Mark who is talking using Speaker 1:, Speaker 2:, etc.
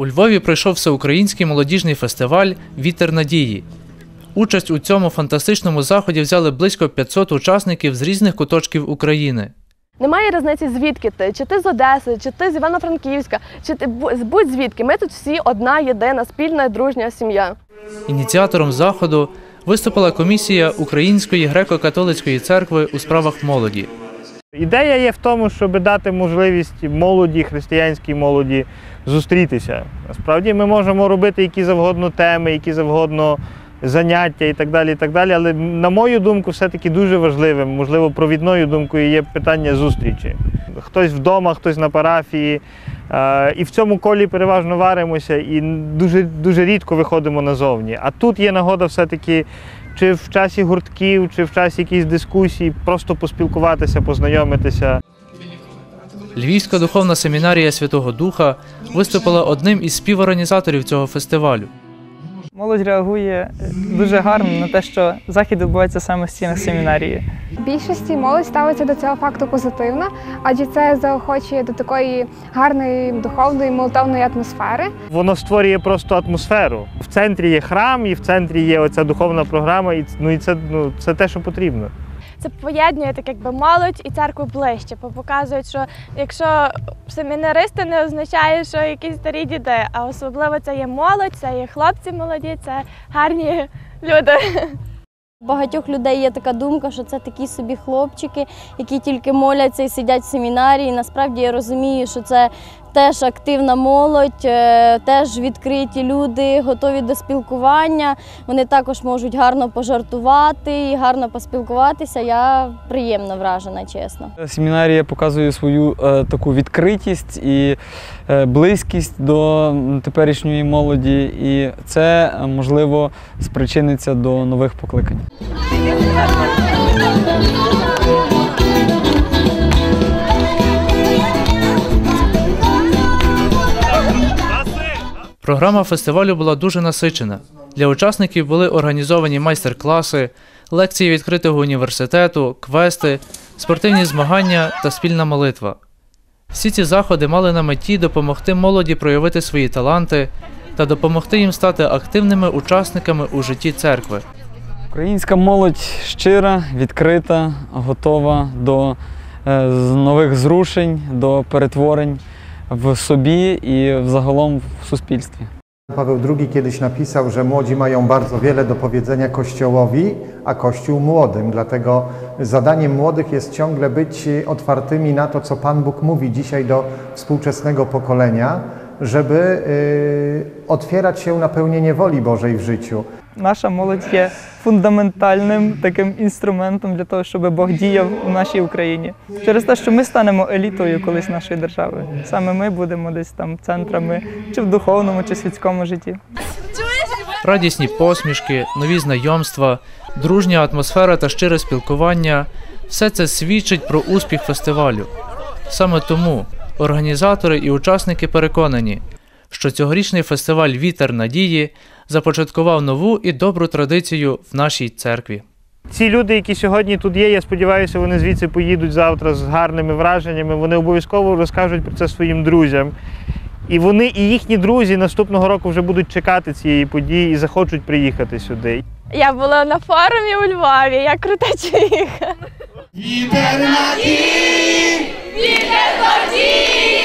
Speaker 1: У Львові пройшов всеукраїнський молодіжний фестиваль Вітер надії. Участь у цьому фантастичному заході взяли близько 500 учасників з різних куточків України.
Speaker 2: Немає різниці, звідки ти, чи ти з Одеси, чи ти з Івано-Франківська, чи ти будь-звідки. Ми тут всі одна єдина спільна дружня сім'я.
Speaker 1: Ініціатором заходу виступила комісія Української греко-католицької церкви у справах молоді.
Speaker 3: Ідея є в тому, щоб дати можливість молоді, християнській молоді зустрітися. Насправді ми можемо робити які завгодно теми, які завгодно заняття і так далі. і так далі. Але на мою думку, все-таки дуже важливим, можливо, провідною думкою є питання зустрічі. Хтось вдома, хтось на парафії. І в цьому колі переважно варимося і дуже, дуже рідко виходимо назовні. А тут є нагода все-таки чи в часі гуртків, чи в часі якихось дискусій, просто поспілкуватися, познайомитися.
Speaker 1: Львівська духовна семінарія Святого Духа виступила одним із співорганізаторів цього фестивалю.
Speaker 4: Молодь реагує дуже гарно на те, що захід відбувається саме в стінах семінарії.
Speaker 5: Більшості молодь ставиться до цього факту позитивно, адже це заохочує до такої гарної духовної молитовної атмосфери.
Speaker 3: Воно створює просто атмосферу. В центрі є храм, і в центрі є оця духовна програма, і, ну, і це, ну, це те, що потрібно.
Speaker 6: Це поєднує так якби молодь і церкву ближче, бо показують, що якщо семінаристи не означає, що якісь старі діди, а особливо це є молодь, це є хлопці молоді, це гарні люди.
Speaker 7: Багатьох людей є така думка, що це такі собі хлопчики, які тільки моляться і сидять в семінарії. Насправді я розумію, що це теж активна молодь, е, теж відкриті люди, готові до спілкування. Вони також можуть гарно пожартувати і гарно поспілкуватися. Я приємно вражена, чесно.
Speaker 8: Семінарія показує свою е, таку відкритість і близькість до теперішньої молоді, і це е, можливо спричиниться до нових покликань.
Speaker 1: Програма фестивалю була дуже насичена. Для учасників були організовані майстер-класи, лекції відкритого університету, квести, спортивні змагання та спільна молитва. Всі ці заходи мали на меті допомогти молоді проявити свої таланти та допомогти їм стати активними учасниками у житті церкви.
Speaker 8: Українська молодь щира, відкрита, готова до е, нових зрушень, до перетворень в собі і взагалом в суспільстві.
Speaker 9: Paweł II kiedyś napisał, że młodzi mają bardzo wiele do powiedzenia Kościołowi, a Kościół młodym. Dlatego zadaniem młodych jest ciągle być otwartymi na to, co Pan Bóg mówi dzisiaj do współczesnego pokolenia, żeby y, otwierać się na pełnienie woli Bożej w życiu.
Speaker 4: Наша молодь є фундаментальним таким інструментом для того, щоб Бог діяв у нашій Україні. Через те, що ми станемо елітою колись нашої держави. Саме ми будемо десь там центрами чи в духовному, чи світському житті.
Speaker 1: Радісні посмішки, нові знайомства, дружня атмосфера та щире спілкування все це свідчить про успіх фестивалю. Саме тому організатори і учасники переконані, що цьогорічний фестиваль Вітер надії започаткував нову і добру традицію в нашій церкві.
Speaker 3: Ці люди, які сьогодні тут є, я сподіваюся, вони звідси поїдуть завтра з гарними враженнями. Вони обов'язково розкажуть про це своїм друзям. І вони, і їхні друзі наступного року вже будуть чекати цієї події і захочуть приїхати сюди.
Speaker 6: Я була на форумі у Львові, я крута чоловіка.
Speaker 10: Вітер надії, вітер надії,